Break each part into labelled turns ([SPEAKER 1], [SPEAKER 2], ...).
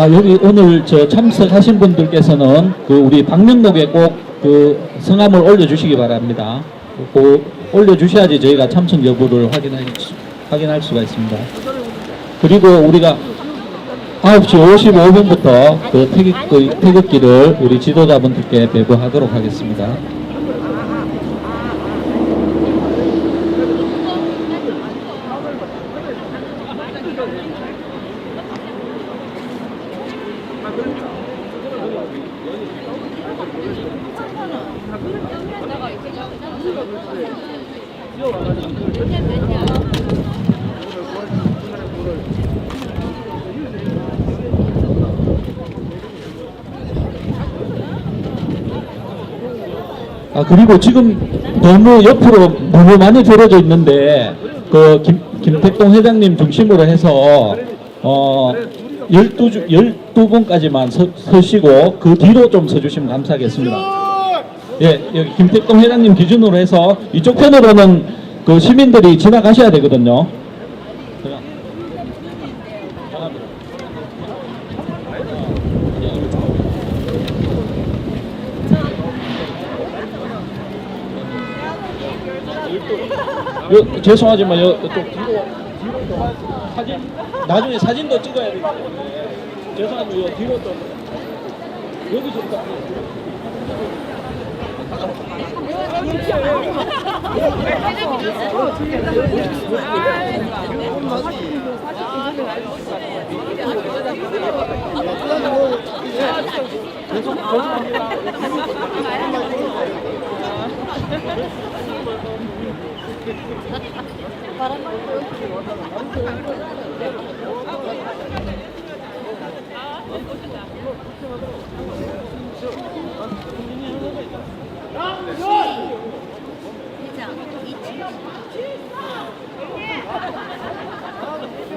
[SPEAKER 1] 아, 여기 오늘 저 참석하신 분들께서는 그 우리 방명록에 꼭 그 성함을 올려주시기 바랍니다. 그 올려주셔야지 저희가 참석 여부를 확인할, 수- 확인할 수가 있습니다. 그리고 우리가 9시 55분부터 그 태극, 그 태극기를 우리 지도자분들께 배부하도록 하겠습니다. 그리고 지금 너무 옆으로 너무 많이 들어져 있는데 그 김, 김택동 회장님 중심으로 해서 어 12주 12분까지만 서, 서시고 그 뒤로 좀 서주시면 감사하겠습니다. 예, 여기 김택동 회장님 기준으로 해서 이쪽 편으로는 그 시민들이 지나가셔야 되거든요. 요, 죄송하지만 요, 좀 뒤로 뒤로 좀 사진? 나중에 사진도 찍어야 되기 때문에. 죄송하지만 요 뒤로 좀 여기 서부터 네,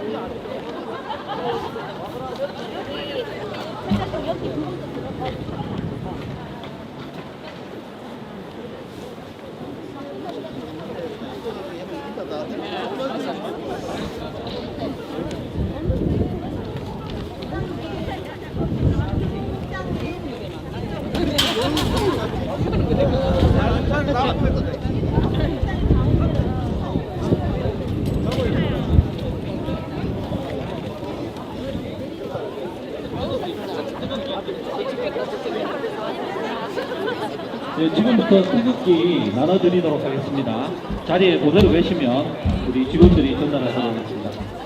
[SPEAKER 1] 태극기 나눠드리도록 하겠습니다. 자리에 그대로 계시면 우리 직원들이 전달하도록 하겠습니다.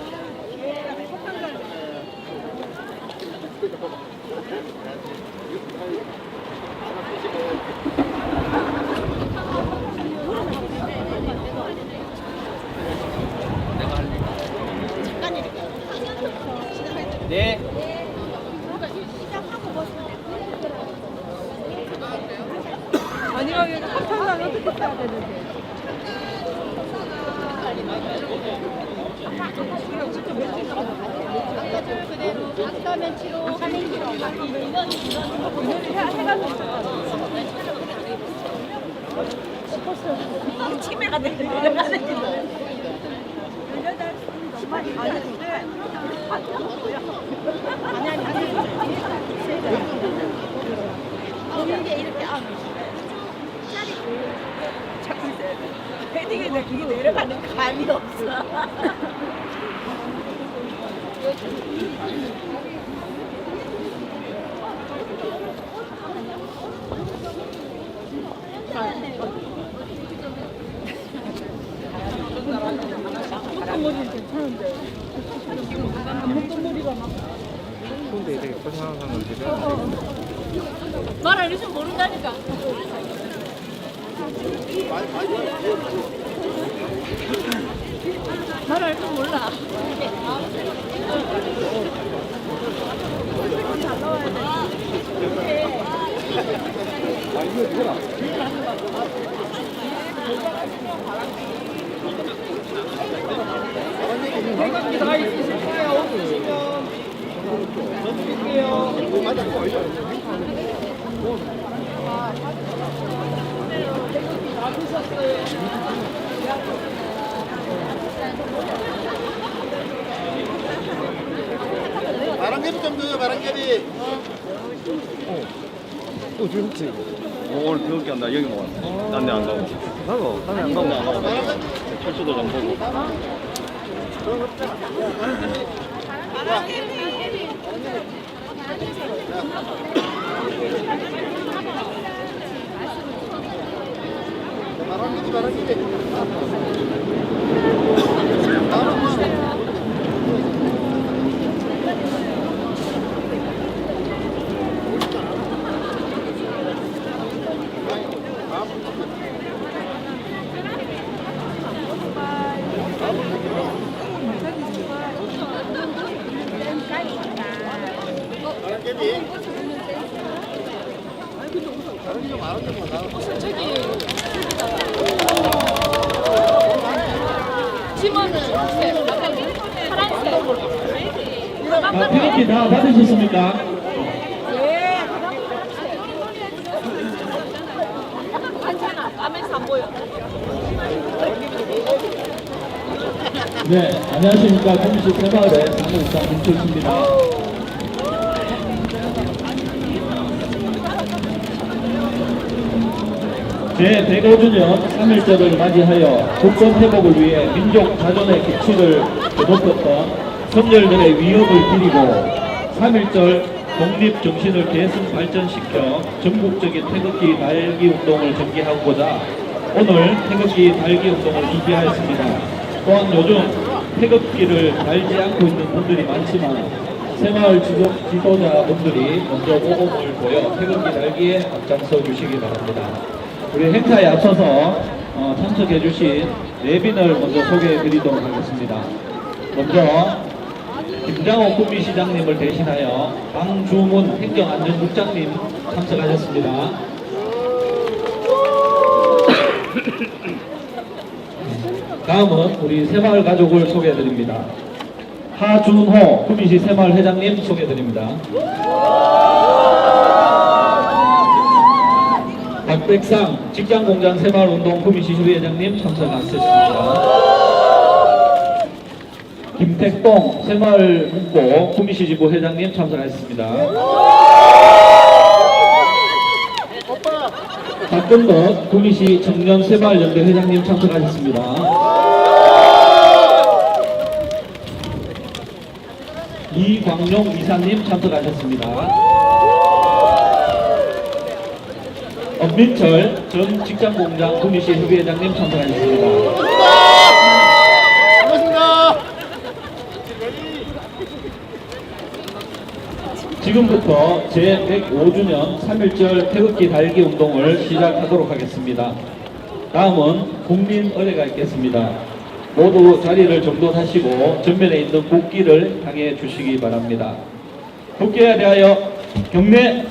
[SPEAKER 2] 써야 되는데?
[SPEAKER 3] 아까 멘치로 하는 길로 이건 이건 치매가 되는 내려가는 길. 아니 아니 아니. 보는 게 이렇게 아. 자꾸 헤딩에 그게 내려가는 감이 없어.
[SPEAKER 2] 어떤 머리는 괜찮은데. 안 먹던 머리가 막.
[SPEAKER 4] 근데 되게 고생하는 사람들 되게
[SPEAKER 3] 말안 해주면 모른다니까. 말할 줄 몰라. 아, 이거 뭐야? 대감기 다 있으실까요? 오시면 전드릴게요.
[SPEAKER 5] 바람개비 좀 줘요 바람개비.
[SPEAKER 4] 어, 지금 혹시?
[SPEAKER 6] 어, 오늘 배울 게 한다. 여기 먹었어. 딴 데 안 가고.
[SPEAKER 4] 나도 나는 안 가고.
[SPEAKER 6] 안 가고. 철수도 좀 보고.
[SPEAKER 5] 바람개비.
[SPEAKER 2] 楽しんでる。
[SPEAKER 1] 안녕하십니까. komis시 새마을의 사무국장 김철수입니다. 제105주년 3.1절을 맞이하여 국권 회복을 위해 민족 자존의 기치를 높였던 선열들의 위협을 기리고 3.1절 독립 정신을 계승 발전시켜 전국적인 태극기 달기 운동을 전개하고자 오늘 태극기 달기 운동을 준비하였습니다. 또한 요즘 태극기를 달지 않고 있는 분들이 많지만 새마을 지도, 지도자분들이 먼저 모범을 보여 태극기 달기에 앞장서 주시기 바랍니다. 우리 행사에 앞서서 어, 참석해 주신 내빈을 먼저 소개해 드리도록 하겠습니다. 먼저 김장호 구미시장님을 대신하여 방주문 행정안전국장님 참석하셨습니다. 다음은 우리 새마을 가족을 소개해 드립니다. 하준호 구미시 새마을 회장님 소개해 드립니다. 박백상 직장공장 새마을운동 구미시 휴회장님 참석하셨습니다. 김택동 새마을 문고 구미시 지부 회장님 참석하셨습니다. 박근덕 구미시 청년 새마을연대 회장님 참석하셨습니다. 이광용 이사님 참석하셨습니다. 엄민철 전 직장공장 구미시 협의회장님 참석하셨습니다. 지금부터 제105주년 3.1절 태극기 달기 운동을 시작하도록 하겠습니다. 다음은 국민 의례가 있겠습니다. 모두 자리를 정돈하시고 전면에 있는 국기를 향해 주시기 바랍니다. 국기에 대하여 경례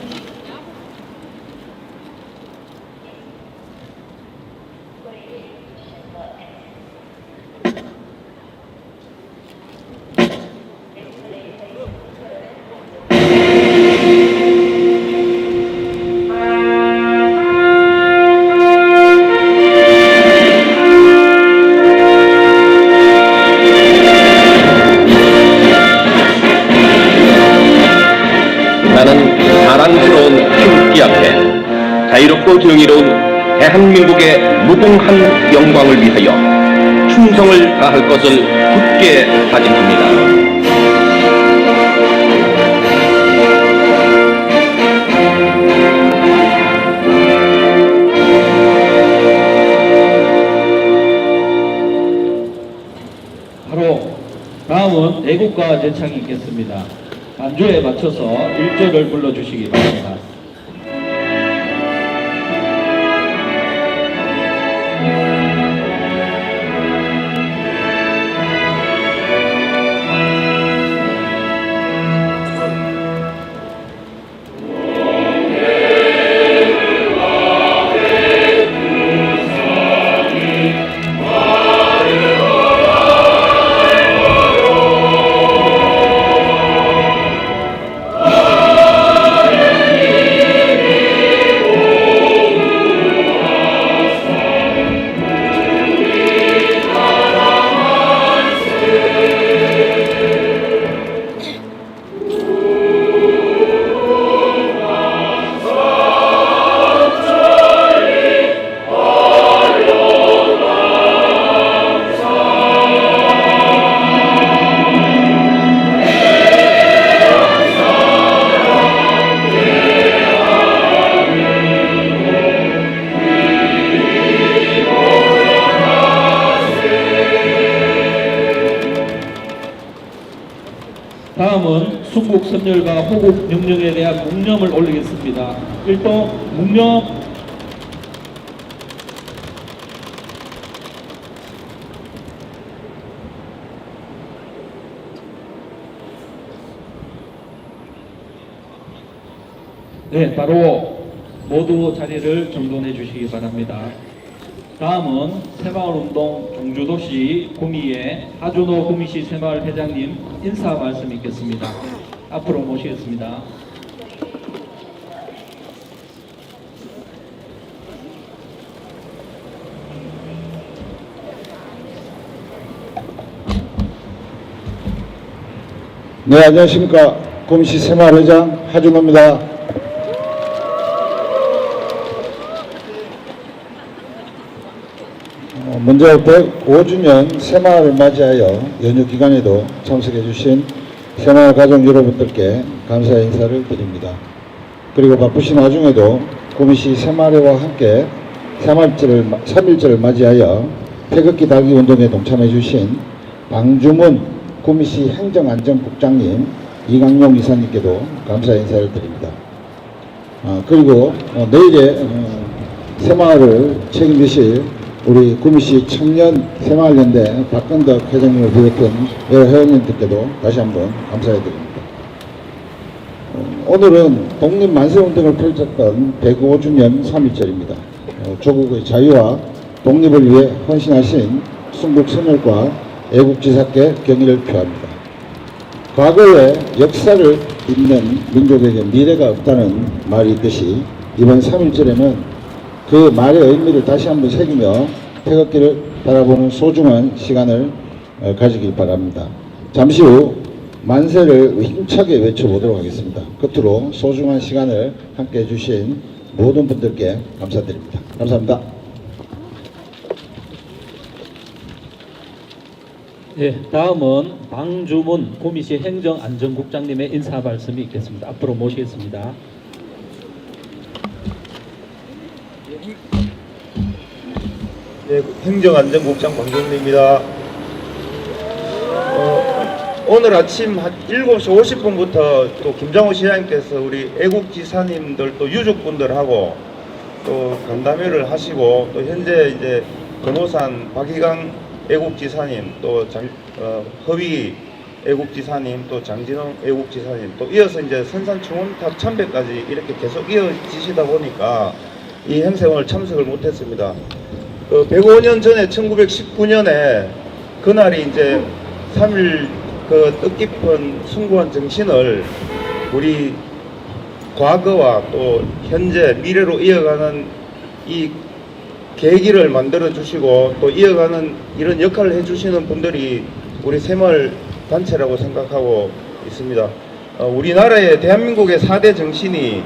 [SPEAKER 7] 영광을 위하여 충성을 다할 것을 굳게 다짐합니다.
[SPEAKER 1] 다음은 애국가 제창이 있겠습니다. 반주에 맞춰서 1절을 불러주시기 바랍니다. 순국 선열과 호국 명령에 대한 묵념을 올리겠습니다. 일동 묵념 네, 바로 모두 자리를 정돈해 주시기 바랍니다. 다음은 새마을운동 종주도시 구미의 하준호 구미시 새마을 회장님 인사 말씀 있겠습니다. 앞으로 모시겠습니다.
[SPEAKER 8] 네, 안녕하십니까. 구미시 새마을회장 하준호입니다. 어, 먼저 105주년 새마을을 맞이하여 연휴 기간에도 참석해 주신 새마을 가족 여러분들께 감사의 인사를 드립니다. 그리고 바쁘신 와중에도 구미시 새마을회와 함께 새마을절을, 3일절을 맞이하여 태극기 달기 운동에 동참해 주신 방주문 구미시 행정안전국장님 이강용 이사님께도 감사 인사를 드립니다. 아, 그리고 어, 내일의 어, 새마을을 책임지실 우리 구미시 청년 새마을연대 박건덕 회장님을 비롯한 여러 회원님들께도 다시 한번 감사해드립니다. 어, 오늘은 독립 만세운동을 펼쳤던 105주년 3일절입니다. 어, 조국의 자유와 독립을 위해 헌신하신 순국 선열과 애국지사께 경의를 표합니다. 과거의 역사를 잇는 민족에게 미래가 없다는 말이 있듯이 이번 3일절에는 그 말의 의미를 다시 한번 새기며 태극기를 바라보는 소중한 시간을 어, 가지길 바랍니다. 잠시 후 만세를 힘차게 외쳐보도록 하겠습니다. 끝으로 소중한 시간을 함께 해주신 모든 분들께 감사드립니다. 감사합니다.
[SPEAKER 1] 예, 다음은 방주문 구미시 행정안전국장님의 인사 말씀이 있겠습니다. 앞으로 모시겠습니다.
[SPEAKER 9] 행정안전국장 방정리입니다. 어, 오늘 아침 한 7시 50분부터 또 김장호 시장님께서 우리 애국지사님들 또 유족분들하고 또 간담회를 하시고 또 현재 이제 건호산 박희강 애국지사님 또 장, 어, 허위 애국지사님 또 장진홍 애국지사님 또 이어서 이제 선산충원탑 참배까지 이렇게 계속 이어지시다 보니까 이 행사에 오늘 참석을 못했습니다. 그 105년 전에 1919년에 그날이 이제 3일 그 뜻깊은 숭고한 정신을 우리 과거와 또 현재 미래로 이어가는 이 계기를 만들어 주시고 또 이어가는 이런 역할을 해 주시는 분들이 우리 새마을 단체라고 생각하고 있습니다. 어, 우리나라의 대한민국의 4대 정신이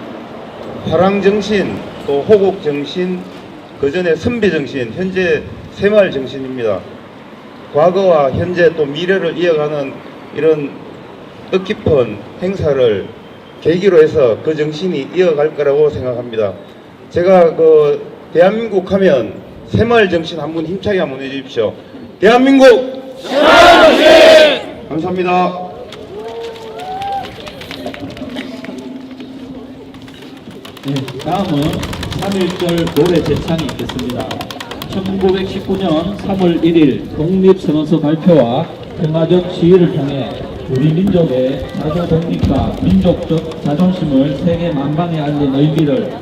[SPEAKER 9] 화랑 정신, 또 호국 정신, 그 전에 선비정신, 현재 새마을 정신입니다. 과거와 현재 또 미래를 이어가는 이런 뜻깊은 행사를 계기로 해서 그 정신이 이어갈 거라고 생각합니다. 제가 그 대한민국 하면 새마을 정신 한번 힘차게 한번 해주십시오. 대한민국! 감사합니다.
[SPEAKER 1] 네, 다음은 3.1절 노래 제창이 있겠습니다. 1919년 3월 1일 독립선언서 발표와 평화적 시위를 통해 우리 민족의 사조 독립과 민족적 자존심을 세계 만방에 알린 의미를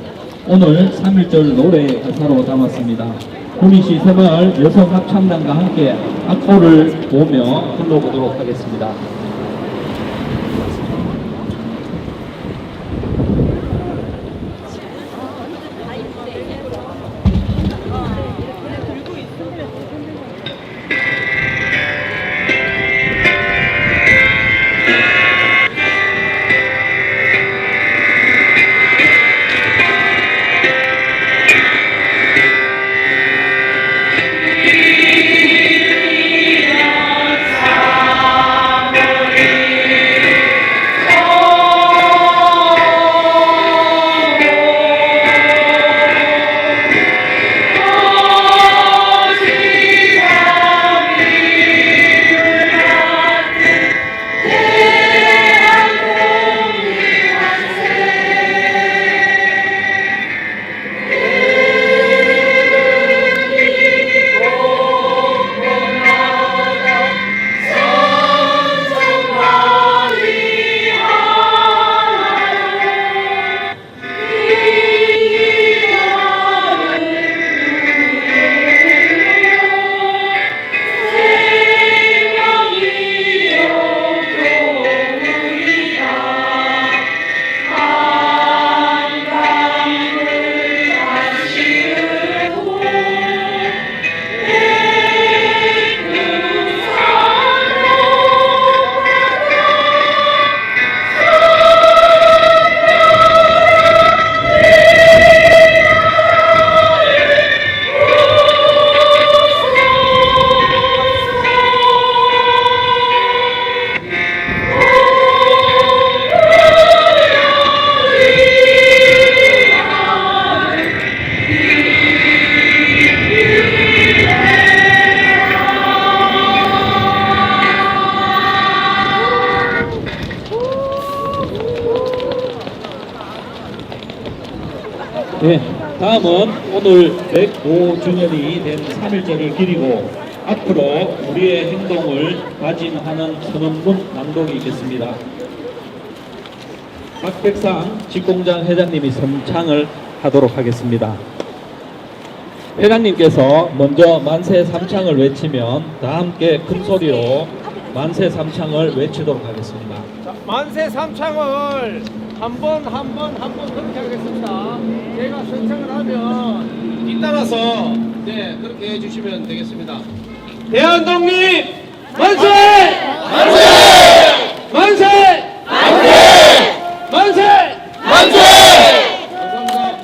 [SPEAKER 1] 오늘 3.1절 노래 가사로 담았습니다. 구미시 새마을 여성합창단과 함께 악보를 보며 불러보도록 하겠습니다. 오늘 105주년이 된 3일절을 기리고 앞으로 우리의 행동을 다짐하는 선언문 낭독이 있겠습니다. 박백상 직공장 회장님이 선창을 하도록 하겠습니다. 회장님께서 먼저 만세 삼창을 외치면 다 함께 큰 소리로 만세 삼창을 외치도록 하겠습니다.
[SPEAKER 4] 자, 만세 삼창을 한 번 한 번 한 번 그렇게 하겠습니다. 제가 선창을 하면 뒤따라서 네 그렇게 해주시면 되겠습니다. 대한독립 만세! 만세! 만세! 만세! 만세! 감사합니다.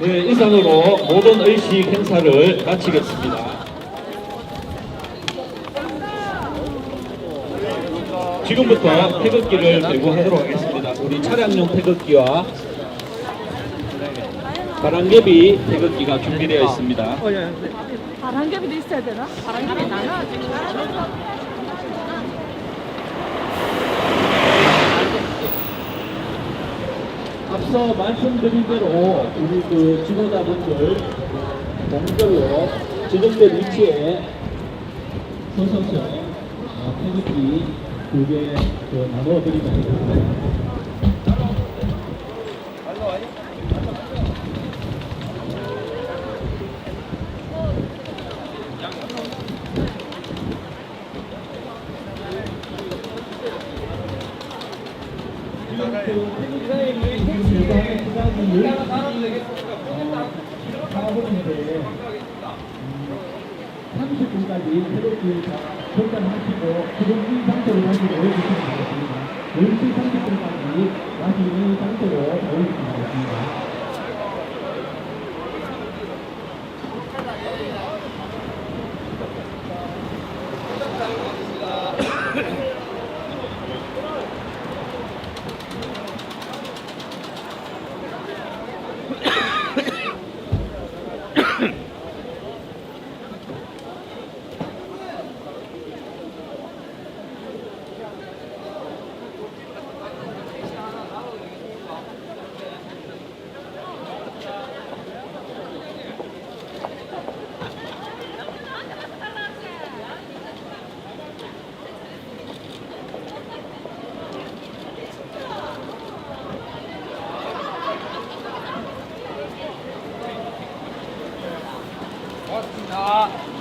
[SPEAKER 1] 네, 이상으로 모든 의식 행사를 마치겠습니다. 지금부터 태극기를 배부하도록 하겠습니다. 우리 차량용 태극기와 바람개비 태극기가 준비되어 있습니다.
[SPEAKER 2] 바람개비도 있어야 되나? 바람개비 나눠야지.
[SPEAKER 1] 앞서 말씀드린 대로 우리 그 지도자분들 동별로 지정된 위치에 서서서 어, 태극기 두개 그 나눠 드리도록 하겠습니다. 삼십 분까지 새롭게 결단하시고 지금 이 상태로 다시 올려주시면 되겠습니다. 10시 30분까지 다시 이 상태로 올려주시면 되겠습니다. Thank. 大きな。